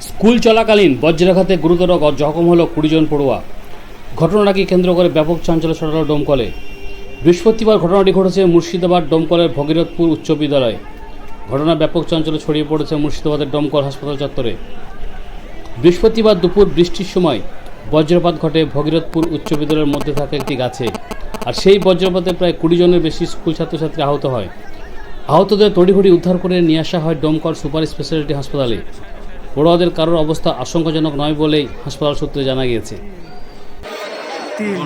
School চলাকালীন বজ্রাঘাতে গুরুতর জখম হলো কুড়ি জন পড়ুয়া। ঘটনাকে কেন্দ্র করে ব্যাপক চাঞ্চল্য ছড়ালো ডোমকলে। বৃহস্পতিবার ঘটনাটি ঘটেছে মুর্শিদাবাদ ডোমকলের ভগীরথপুর উচ্চ বিদ্যালয়ে। ঘটনা ব্যাপক চাঞ্চল্য ছড়িয়ে পড়েছে মুর্শিদাবাদের ডোমকল হাসপাতাল চত্বরে। বৃহস্পতিবার দুপুর বৃষ্টির সময় বজ্রপাত ঘটে ভগীরথপুর উচ্চ বিদ্যালয়ের মধ্যে থাকা একটি গাছে। আর সেই বজ্রপাতে প্রায় কুড়ি জনের বেশি স্কুল ছাত্রছাত্রী আহত হয়। আহতদের তড়িঘড়ি উদ্ধার করে নিয়ে আসা হয় ডোমকল সুপার স্পেশালিটি হাসপাতালে। পড়ুয়াদের কারোর অবস্থা আশঙ্কাজনক নয় বলেই হাসপাতাল সূত্রে জানা গিয়েছে। তিন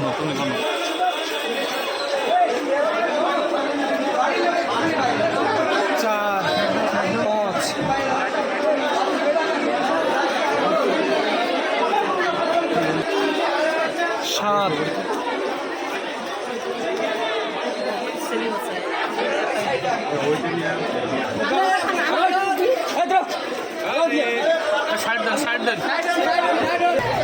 চার পাঁচ সাত টিফিনের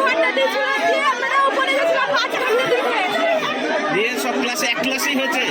ঘণ্টা দিয়েছিল দিয়ে আমরা সব ক্লাসে এক ক্লাসেই হয়েছে।